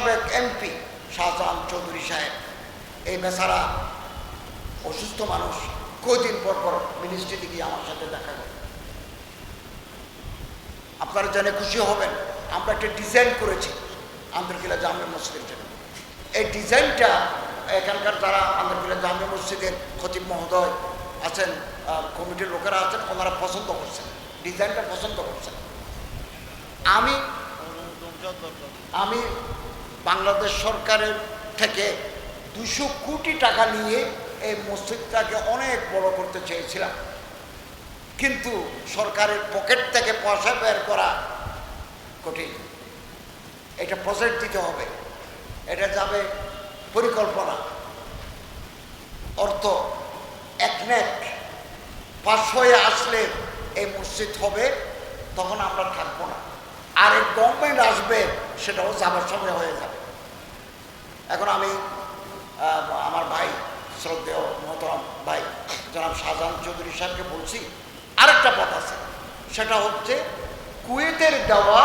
সাবেক এমপি শাহজাহান চৌধুরী সাহেব। এই বেচারা অসুস্থ মানুষ কদিন পর পর মিনিস্ট্রিতে গিয়ে আমার সাথে দেখা করে আপনারা জেনে খুশি হবেন, আমরা একটা ডিজাইন করেছি আন্তর্কিলা জামে মসজিদের জন্য। এই ডিজাইনটা এখানকার যারা আন্তর্কিলা জামে মসজিদের খতিব মহোদয় আছেন কমিটির লোকেরা আছেন, ওনারা পছন্দ করছেন। ডিজাইনটা পছন্দ করছেন। আমি আমি বাংলাদেশ সরকারের থেকে দুশো কোটি টাকা নিয়ে এই মসজিদটাকে অনেক বড় করতে চেয়েছিলাম। কিন্তু সরকারের পকেট থেকে পয়সা বের করা কঠিন। এটা প্রজেক্ট দিতে হবে। এটা যাবে পরিকল্পনা। অর্থ একনেক পাশ হয়ে আসলে এই মসজিদ হবে, তখন আমরা থাকব না। আর এই গভর্নমেন্ট আসবে, সেটাও যাবার সঙ্গে হয়ে যাবে। এখন আমি আমার ভাই শ্রদ্ধেয় মহতরম ভাই, জনাব শাহজাহান চৌধুরী সাহেবকে বলছি, আরেকটা পথ আছে। সেটা হচ্ছে, কুয়েতের দেওয়া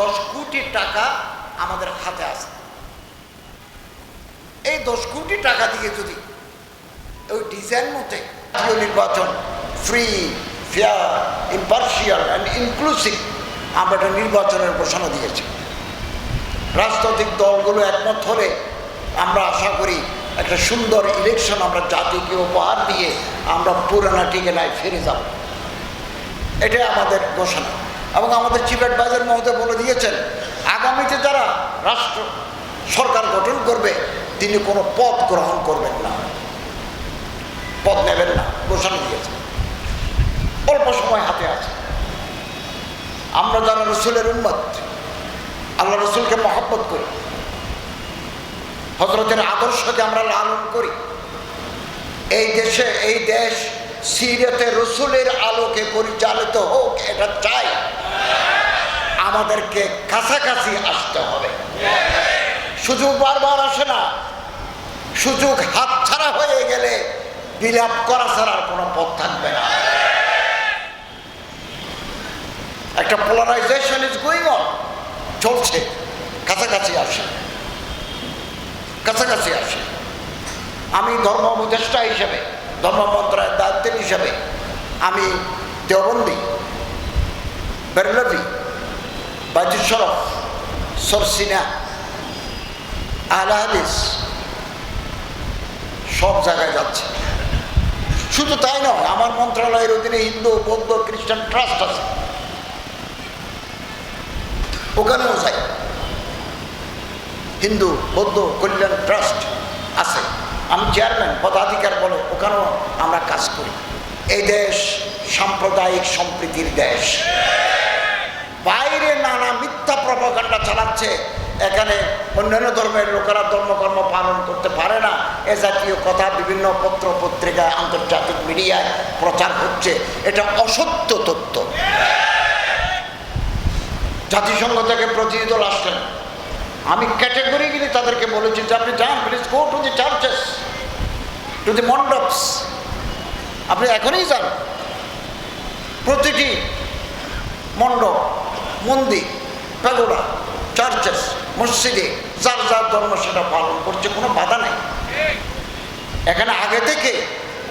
দশ কোটি টাকা আমাদের হাতে আছে। এই দশ কোটি টাকা দিয়ে যদি ওই ডিজাইন মতে নির্বাচন free fair impartial and inclusive আমরা একটা নির্বাচনের ঘোষণা দিয়েছি। রাজনৈতিক দলগুলো একমত হলে আমরা আশা করি একটা সুন্দর ইলেকশন আমরা জাতিকে উপহার দিয়ে আমরা পুরানা ঠিকানায় ফিরে যাব। এটাই আমাদের ঘোষণা। এবং আমাদের চিফ অ্যাডভাইজার মহোদয় বলে দিয়েছেন, আগামীতে যারা রাষ্ট্র সরকার গঠন করবে, তিনি কোনো পদ গ্রহণ করবেন না। পদ নেবেন না, ঘোষণা দিয়েছেন। অল্প সময় হাতে আছে। আমরা যারা রসুলের উন্মত আল্লাহ রসুলকে মহব্বত করি হজরতের আদর্শকে আমরা লালন করি। এই দেশে, এই দেশ সিরিয়াতে রসুলের আলোকে পরিচালিত হোক, এটা চাই। আমাদেরকে কাছাকাছি আসতে হবে। সুযোগ বারবার আসে না। সুযোগ হাতছাড়া হয়ে গেলে বিলাপ করা ছাড়া আর কোনো পথ থাকবে না। একটা পোলারাইজেশন ইজ গোয়িং অন চলছে। কাছাকাছি আসে। কাছাকাছি আসে। আমি ধর্ম উপদেষ্টা হিসেবে, ধর্ম মন্ত্রণালয়ের দায়িত্বের হিসেবে, আমি দেওবন্দি, বেরলভি শরফ সরসিনা আহলা সব জায়গায় যাচ্ছে। শুধু তাই নয়, আমার মন্ত্রণালয়ের অধীনে হিন্দু, বৌদ্ধ, খ্রিস্টান ট্রাস্ট আছে। ওখানেও যাই। হিন্দু, বৌদ্ধ, কল্যাণ, ট্রাস্ট আছে। আমি চেয়ারম্যান পদাধিকার বলো, ওখানেও আমরা কাজ করি। এই দেশ সাম্প্রদায়িক সম্প্রীতির দেশ। বাইরে নানা মিথ্যা প্রভাকাণ্ডা চালাচ্ছে। এখানে অন্যান্য ধর্মের লোকেরা ধর্মকর্ম পালন করতে পারে না। এ জাতীয় কথা বিভিন্ন পত্র পত্রিকায়, আন্তর্জাতিক মিডিয়ায় প্রচার হচ্ছে। এটা অসত্য তথ্য। জাতিসংঘ থেকে প্রতিনিধি দল আসলেন। আমি ক্যাটেগরিগুলি তাদেরকে বলেছি যে আপনি যান please go to the churches to the mandaps আপনি এখনই যান। প্রতিটি মণ্ডপ, মন্দির পেগোড়া চার্চেস মসজিদে যার যার ধর্ম সেটা পালন করছে, কোনো বাধা নেই। এখানে আগে থেকে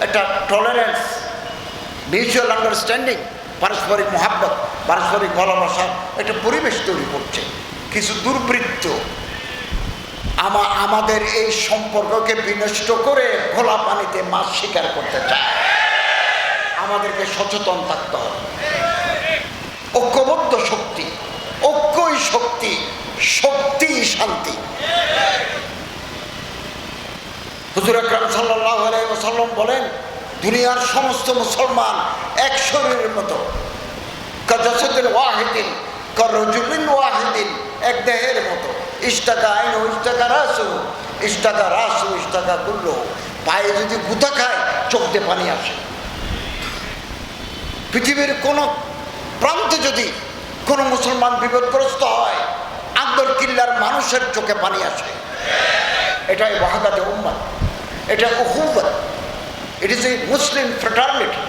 একটা টলারেন্স মিউচুয়াল আন্ডারস্ট্যান্ডিং পারস্পরিক মহাব্বত, পারস্পরিক ভালোবাসার একটা পরিবেশ তৈরি করছে। কিছু দুর্বৃত্ত আমা আমাদের এই সম্পর্ককে বিনষ্ট করে ঘোলা পানিতে মাছ শিকার করতে চায়। আমাদেরকে সচেতন থাকতে হবে। ঐক্যবদ্ধ শক্তি, ঐক্যই শক্তি শক্তি শান্তি। হুজুর আকরাম সাল্লাহ আলাইসাল্লাম বলেন দুনিয়ার সমস্ত মুসলমান এক শরীরের মতো। কাজাসুদ্দিন ওয়াহিদিন করজুলিন ওয়াহিদিন, এক দেহের মতো। ইস্টাকা আইন ইস্টাকা রাসু ইস্টাকা রাসু ইস্টাকা গুল্ল পায়ে যদি গুতা খায়, চোখ দিয়ে পানি আসে। পৃথিবীর কোনো প্রান্তে যদি কোনো মুসলমান বিপদগ্রস্ত হয়, আন্দর কিল্লার মানুষের চোখে পানি আসে। এটাই ওয়াহাদাতে উম্মাদ এটা উহুবত it is a Muslim fraternity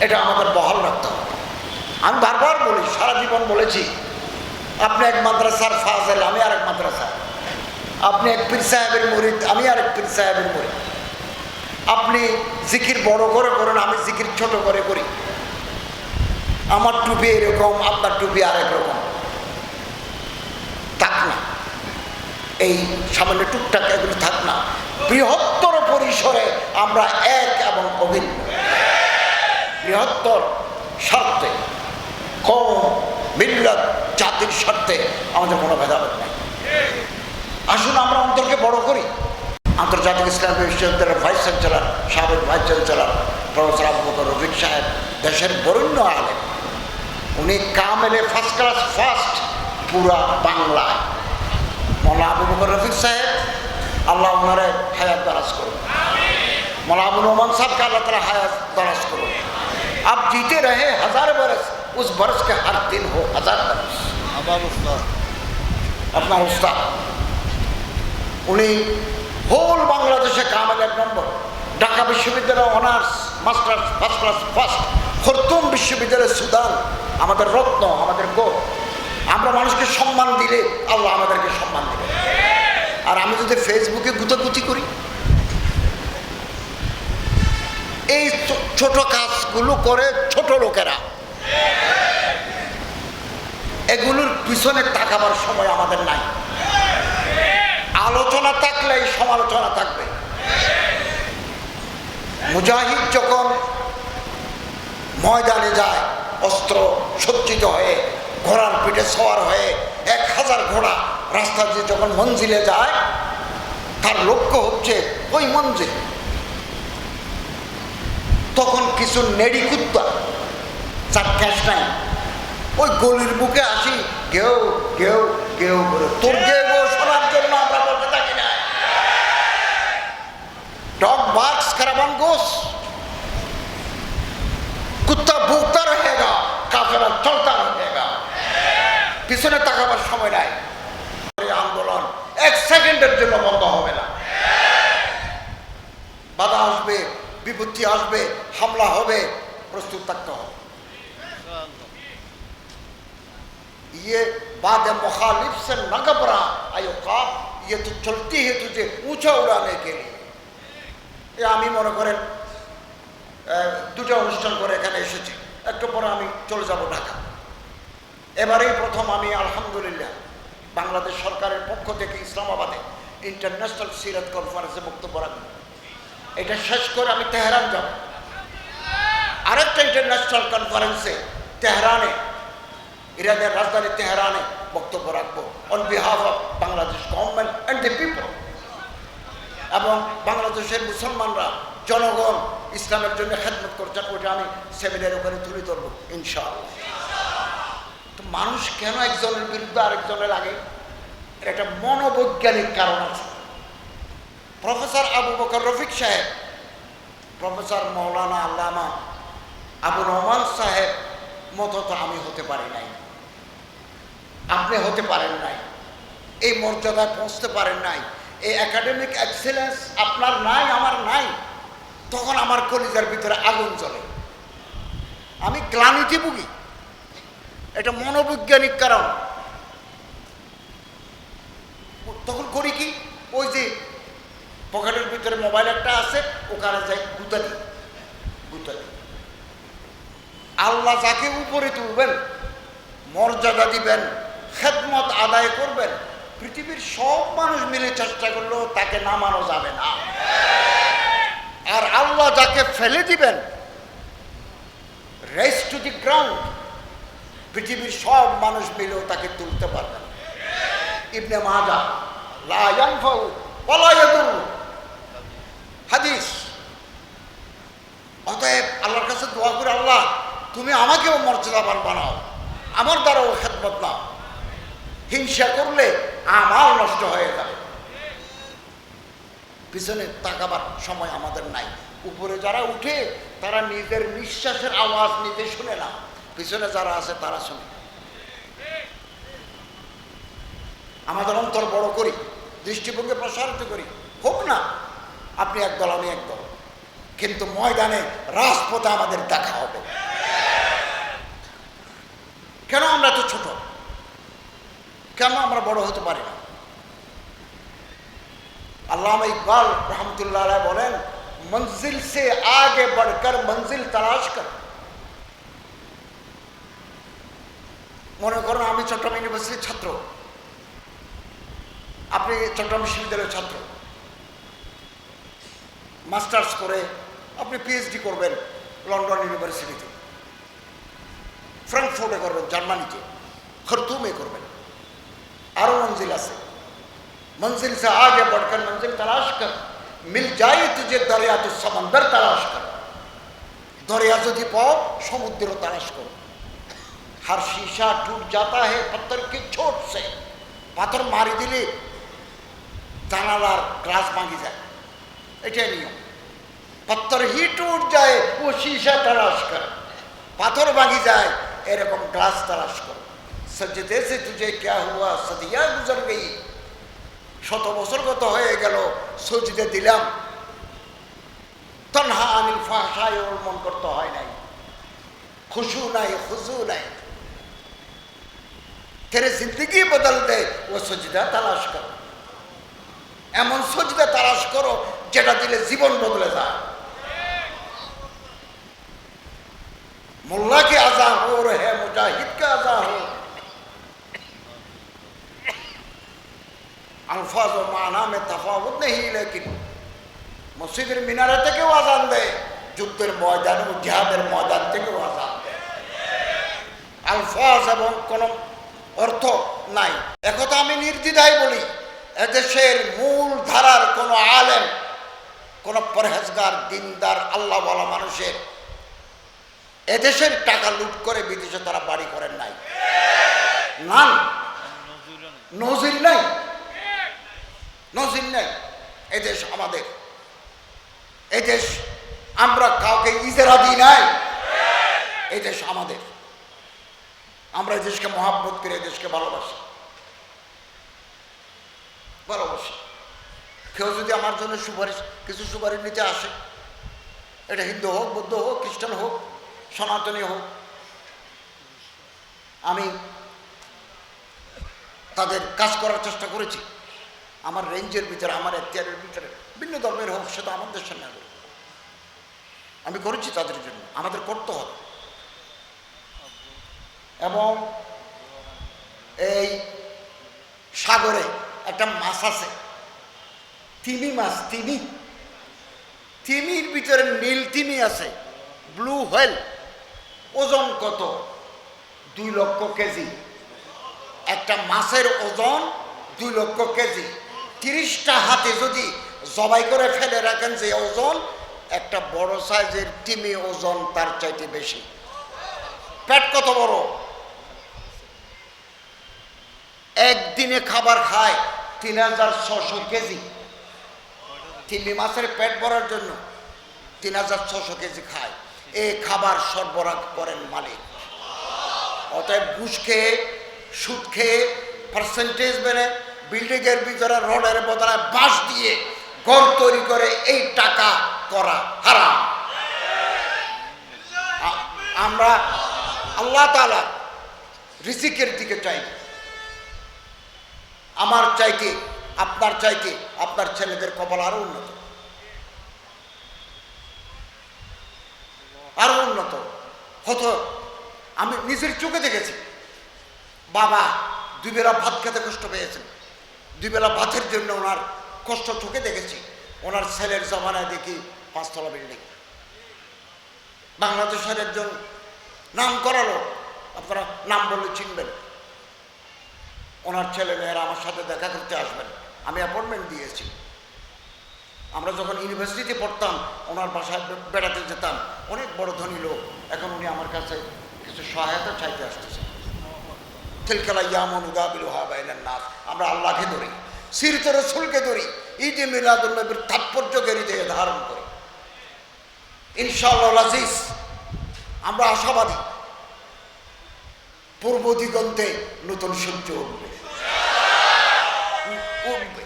এটা আমাদের বহাল রাখতে হবে। আমি বারবার বলি, সারা জীবন বলেছি, আপনি এক মাদ্রাসার ফাজেল, আমি আর এক মাদ্রাসা। আপনি এক পীর সাহেবের মুরিদ, আমি আর এক পীর সাহেবের মুরিদ। আপনি জিকির বড় করে করেন, আমি জিকির ছোট করে করি। আমার টুপি এরকম, আপনার টুপি আরেক রকম। থাক না। এই সামান্য টুকটাক এগুলো থাক না। বৃহত্তর পরিসরে আমরা এক এবং অভিন্ন। বৃহত্তর স্বার্থে কম জাতির স্বার্থে আমাদের কোনো ভেদাভেদ নেই। আসুন আমরা অন্তরকে বড় করি। আন্তর্জাতিক ইসলামী বিশ্ববিদ্যালয়ের ভাইস চ্যান্সেলার, সাবেক vice chancellor professor Abu Rafiq সাহেব, দেশের বরেণ্য আলেন উনি কামেলে ফার্স্ট ক্লাস ফার্স্ট পুরা বাংলায়। মৌলা আবু বকর রফিক সাহেব আল্লাহ ওনারে হায়াত দারাজ করুন मौला अबू नोमान साहब का अल्लाह ताला हयात दराज करो आप जीते रहे हजार बरस उस बरस के हर दिन हो हजार बरस আমার উস্তাদ আপনার উস্তাদ উনি হোল বাংলাদেশে কামেল এক নম্বর ঢাকা বিশ্ববিদ্যালয় honours masters first class first Khartoum বিশ্ববিদ্যালয় সুদান আমাদের রত্ন আমাদের গো আমরা মানুষকে সম্মান দিলে আল্লাহ আমাদেরকে সম্মান দিবে আর আমি যদি ফেসবুকে গুতাগুতি করি, এই ছোট কাজগুলো করে ছোট লোকেরা। এগুলোর পিছনে তাকাবার সময় আমাদের নাই। আলোচনা থাকলে এই সমালোচনা থাকবে। মুজাহিদ যখন ময়দানে যায়, অস্ত্র সজ্জিত হয়ে ঘোড়ার পিঠে সওয়ার হয়ে এক হাজার ঘোড়া রাস্তা দিয়ে যখন মঞ্জিলে যায়, তার লক্ষ্য হচ্ছে ওই মঞ্জিল। তখন কিছু নেড়ি কুত্তা, যার ক্যাশ নাই, ওই গলির বুকে আসি কেউ কেউ কেউ করে তোর শোনার জন্য আমরা বলতে থাকি না। ডগ বাক্স কারাবান গোস কুত্তা ভুগতা রহেগা কাফেরা চলতা রহেগা পিছনে তাকাবার সময় নাই। সেকেন্ডের জন্য বন্ধ হবে না বাধা আসবে বিপত্তি আসবে হামলা হবে প্রস্তুত থাকতে হবে ये बाद मुखालिफ से न घबरा आयो का ये तो चलती है तुझे ऊंचा उड़ाने के लिए এ আমি মনে করেন আহ, দুটো অনুষ্ঠান করে এখানে এসেছি একটু পরে আমি চলে যাব ঢাকা এবারেই প্রথম আমি আলহামদুলিল্লাহ বাংলাদেশ সরকারের পক্ষ থেকে ইসলামাবাদে ইন্টারন্যাশনাল সিরাত কনফারেন্সে বক্তব্য রাখব এটা শেষ করে আমি তেহরান যাব। আরেকটা ইন্টারন্যাশনাল কনফারেন্সে তেহরানে, ইরানের রাজধানী তেহরানে বক্তব্য রাখব। On behalf of Bangladesh government and the people এবং বাংলাদেশের মুসলমানরা, জনগণ ইসলামের জন্য খেদমত করছেন, ওটা আমি সেমিনার ওখানে তুলে ধরবো, ইনশাআল্লাহ। মানুষ কেন একজনের বিরুদ্ধে আরেকজনের আগে? একটা মনোবৈজ্ঞানিক কারণ আছে। প্রফেসর আবু বকর রফিক সাহেব, প্রফেসর মৌলানা আল্লামা আবু রহমান সাহেব মতো তো আমি হতে পারি নাই। আপনি হতে পারেন নাই। এই মর্যাদায় পৌঁছতে পারেন নাই। এই একাডেমিক এক্সেলেন্স আপনার নাই, আমার নাই। তখন আমার কলিজার ভিতরে আগুন জ্বলে। আমি ক্লান্তি ভুগি এটা মনোবৈজ্ঞানিক কারণ। তখন করি কি? ওই যে পকেটের ভিতরে মোবাইল একটা আছে, ওখানে যাই, গুতা দিই গুতা দিই। আল্লাহ যাকে উপরে তুলবেন, মর্যাদা দিবেন, খেদমত আদায় করবেন, পৃথিবীর সব মানুষ মিলে চেষ্টা করলেও তাকে নামানো যাবে না। আর আল্লাহ যাকে ফেলে দিবেন রেস টু দি গ্রাউন্ড পৃথিবীর সব মানুষ মিলেও তাকে তুলতে পারবেন ইবনে মাজা হাদিস। অতএব আল্লাহর কাছে দোয়া করে, আল্লাহ, তুমি আমাকেও মর্যাদাবান বানাও। আমার দ্বারাও খেদমত নাও। হিংসা করলে আমার নষ্ট হয়ে যাবে। পিছনে তাকাবার সময় আমাদের নাই। উপরে যারা উঠে, তারা নিজের নিঃশ্বাসের আওয়াজ নিজে শুনে না। পিছনে যারা আছে তারা শুনে আমাদের অন্তর বড় করি দৃষ্টিভঙ্গি প্রসারিত করি হোক না আপনি একদল আমি একদল কিন্তু ময়দানে রাজপথে আমাদের দেখা হবে কেন আমরা তো ছোট কেন আমরা বড় হতে পারি না अल्लामा इकबाल रहमतुल्लाह अलैह বলেন मंजिल से आगे बढ़कर मंजिल तलाश कर মনে করুন আমি চট্টগ্রাম ইউনিভার্সিটির ছাত্র আপনি চট্টগ্রাম বিশ্ববিদ্যালয়ের ছাত্র মাস্টার্স করে আপনি পিএইচডি করবেন লন্ডন ইউনিভার্সিটিতে ফ্রাঙ্কফোর্টে করবেন জার্মানিতে খরতুমে করবেন আরও মঞ্জিল আছে मंजिल से आगे बढ़कर मंजिल तलाश कर मिल जाए तुझे दरिया तो समंदर तलाश कर दरिया যদি পাও সমুদ্র তালাশ করো हर शीशा टूट जाता है पत्थर की चोट से পাথর মারি দিলে জানালার গ্লাস ভাঙি যায় এটাই নিয়ম पत्थर ही टूट जाए वो शीशा तलाश कर পাথর ভাঙি যায় এরকম গ্লাস তালাশ করো সজদে से तुझे क्या हुआ सदियां गुजर गई শত বছর গত হয়ে গেল সজিদে দিলাম তনহা আনিল ফাহসায় ওর মন করতে হয় নাই খুশু নাই খুশু নাই তেরে জিন্দগি বদল দে ও সজিদা তালাশ করো এমন সজিদা তালাশ করো যেটা দিলে জীবন বদলে যায় মোল্লা কে আজা হো রে মুজাহিদ কে আজা হো আলফাজ ও মানা মে নেই লেকিন মসজিদের মিনারে থেকেও আজান দেয় যুদ্ধের ময়দান ও জিহাদের ময়দান থেকেও আজান দেয় আলফাজ এবং কোন অর্থ নাই। একথা আমি নির্দ্বিধায় বলি, এদেশের মূল ধারার কোনো আলেম, কোন পরহেজগার, দিনদার আল্লাহ বলা মানুষের এদেশের টাকা লুট করে বিদেশে তারা বাড়ি করেন নাই। নান। নজির নাই। নজির নাই। এদেশ আমাদের। এদেশ আমরা কাউকে ইজারা দিই নাই। এদেশ আমাদের। আমরা দেশকে মহাব্বত করে দেশকে ভালোবাসি। ভালোবাসি। কেউ যদি আমার জন্য সুপারিশ, কিছু সুপারিশ নিতে আসে, এটা হিন্দু হোক, বৌদ্ধ হোক, খ্রিস্টান হোক, সনাতনী হোক, আমি তাদের কাজ করার চেষ্টা করেছি। আমার রেঞ্জের ভিতরে, আমার এখতিয়ারের ভিতরে, ভিন্ন ধর্মের হোক সেটা আমাদের নাগরিক আমি করেছি তাদের জন্য, আমাদের করতে হবে। এবং এই সাগরে একটা মাছ আছে। তিমি মাছ, তিমি। তিমির ভিতরে নীল তিমি আছে, ব্লু হোয়েল ওজন কত? দুই লক্ষ কেজি। একটা মাছের ওজন দুই লক্ষ কেজি। তিরিশটা হাতে যদি জবাই করে ফেলে রাখেন যে ওজন, একটা বড় সাইজের তিমি ওজন তার চাইতে বেশি। পেট কত বড়? একদিনে খাবার খায় তিন হাজার ছশো কেজি। তিমি মাছের পেট ভরার জন্য তিন হাজার ছশো কেজি খায়। এই খাবার সরবরাহ করেন মালিক। অতএব ঘুষ খেয়ে, সুদ খেয়ে পার্সেন্টেজ মেনে বিল্ডিংয়ের ভিতরে, রডের বদলে বাঁশ দিয়ে ঘর তৈরি করে এই টাকা করা হারাম। আমরা আল্লাহ তালা রিজিকের দিকে চাই। আমার চাইতে, আপনার চাইতে আপনার ছেলেদের কপাল আরও উন্নত। আরও উন্নত। হতো, আমি নিজের চোখে দেখেছি। বাবা, দুই বেলা ভাত খেতে কষ্ট পেয়েছেন। দুই বেলা ভাতের জন্য ওনার কষ্ট চোখে দেখেছি। ওনার ছেলের জমানায় দেখি পাঁচতলা বিল্ডিং। বাংলাদেশের একজন নাম করালো আপনারা নাম বললে চিনবেন। ওনার ছেলে মেয়েরা আমার সাথে দেখা করতে আসবেন। আমি অ্যাপয়েন্টমেন্ট দিয়েছি। আমরা যখন ইউনিভার্সিটিতে পড়তাম, ওনার বাসায় বেড়াতে যেতাম। অনেক বড় ধনী লোক। এখন উনি আমার কাছে কিছু সহায়তা চাইতে আসতেছে। তিলকালা ইয়ামন উদাবিল হাবাইলেন নাস। আমরা আল্লাহকে ধরি, সিরত রসুলকে ধরি, ঈদে মিলাদুল নবীর তাৎপর্যকে হৃদয়ে ধারণ করি। ইনশাআল্লাহ আমরা আশাবাদী। পূর্ব দিগন্তে নতুন সূর্য উঠবে। উঠবে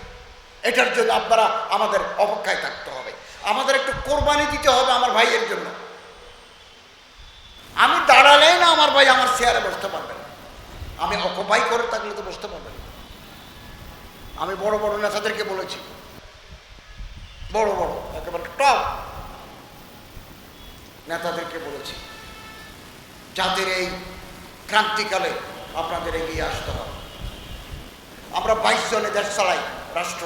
এটার জন্য আপনারা আমাদের অপেক্ষায় থাকতে হবে। আমাদের একটু কোরবানি দিতে হবে আমার ভাইয়ের জন্য। আমি দাঁড়ালেই না আমার ভাই আমার চেয়ারে বসতে পারবে না। আমি অকুপাই করে থাকলে তো বসতে পারবে না। আমি বড় বড় নেতাদেরকে বলেছি। বড় বড়, একেবারে টপ নেতাদেরকে বলেছি। যাদের এই ক্রান্তিকালে আপনাদের এগিয়ে আসতে হবে। আমরা বাইশ জনে দেশ চালাই, রাষ্ট্র।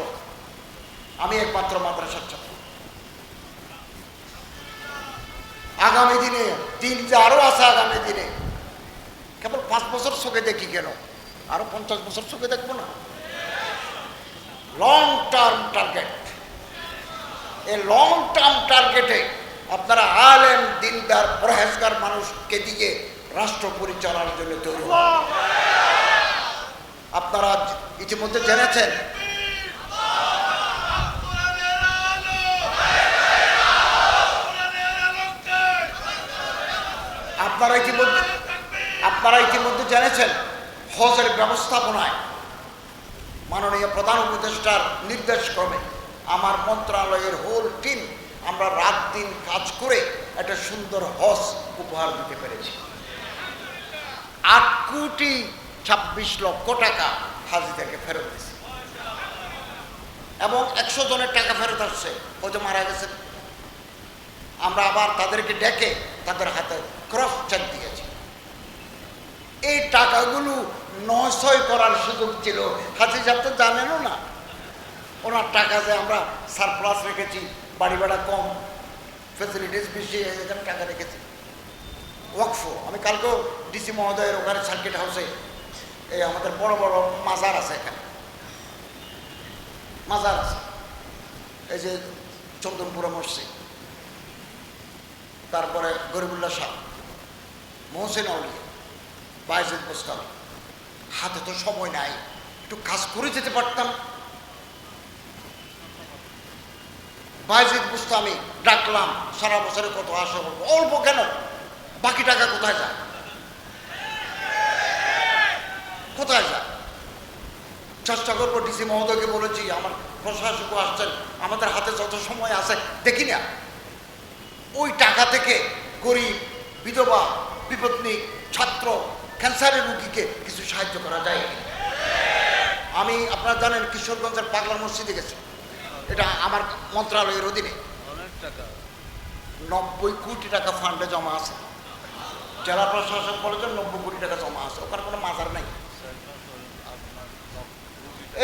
আমি একমাত্র মাদ্রাসার ছাত্র। আগামী দিনে, দিন যে আরও আছে আগামী দিনে, কেবল পাঁচ বছর চোখে দেখি কেন? আরও পঞ্চাশ বছর চোখে দেখব না? লং টার্ম টার্গেট এই লং টার্ম টার্গেটে আপনারা আলেম, দিনদার, পরহেজগার মানুষকে দিয়ে রাষ্ট্র পরিচালনার জন্য তৈরি। আপনারা ইতিমধ্যে জেনেছেন। আপনারা ইতিমধ্যে আপনারা ইতিমধ্যে জেনেছেন হজের ব্যবস্থাপনায় মাননীয় প্রধান উপদেষ্টার নির্দেশ ক্রমে আমার মন্ত্রণালয়ের হোল টিম আমরা রাত দিন কাজ করে একটা সুন্দর হজ উপহার দিতে পেরেছি। আট কোটি ছাব্বিশ লক্ষ টাকা হাজিদেরকে ফেরত দিয়েছি এবং একশো জনের টাকা ফেরত আসছে। হজে মারা গেছেন। আমরা আবার তাদেরকে ডেকে তাদের হাতে ক্রস চেক দিয়েছি। এই টাকাগুলো নয়শয় করার সুযোগ ছিল। হাজি সাহেব তো জানেনও না। ওনার টাকা যে আমরা সারপ্লাস রেখেছি, বাড়ি ভাড়া কম ফেসিলিটিস বেশি টাকা রেখেছি। ওয়াকফো। আমি কালকেও ডিসি মহোদয়ের ওখানে সার্কিট হাউসে এই আমাদের বড় বড় মাজার আছে এখানে। মাজার আছে। এই যে চন্দনপুরা মসজিদ। তারপরে গরিবুল্লাহ শাহ, মহসেন আউলিয়া, বাইজুল মুস্তামি হাতে তো সময় নাই, একটু কাজ করে যেতে পারতাম। বাইজিদ মুস্তামি ডাকলাম, সারা বছরে কত আসা অল্প কেন? বাকি টাকা কোথায় যায়? কোথায় যায়? চেষ্টা করব ডিসি মহোদয়কে বলেছি আমার প্রশাসকও আসছেন আমাদের হাতে যত সময় আছে দেখি না। ওই টাকা থেকে গরিব বিধবা বিপত্নিক ছাত্র ক্যান্সারের রুগীকে কিছু সাহায্য করা যায় আমি আপনারা জানেন কিশোরগঞ্জের পাগলা মসজিদে গেছি। এটা আমার মন্ত্রণালয়ের অধীনে। অনেক টাকা। নব্বই কোটি টাকা ফান্ডে জমা আছে। জেলা প্রশাসক বলেছেন নব্বই কোটি টাকা জমা আছে। ওখানে কোনো মাজার নাই।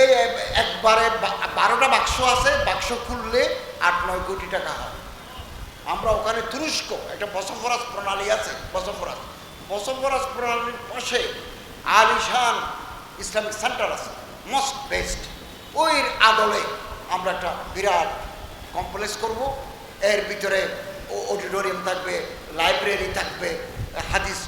এই একবারে বারোটা বাক্স আছে, বাক্স খুললে আট, নয় কোটি টাকা হয়। আমরা ওখানে তুরস্ক, একটা বসফরাজ প্রণালী আছে, বসফরাজ। বসফরাজ প্রণালীর পাশে আলিশান ইসলামিক সেন্টার আছে মস্ট বেস্ট ওই আদলে আমরা একটা বিরাট কমপ্লেক্স করব। এর ভিতরে অডিটোরিয়াম থাকবে, লাইব্রেরি থাকবে, হাদিস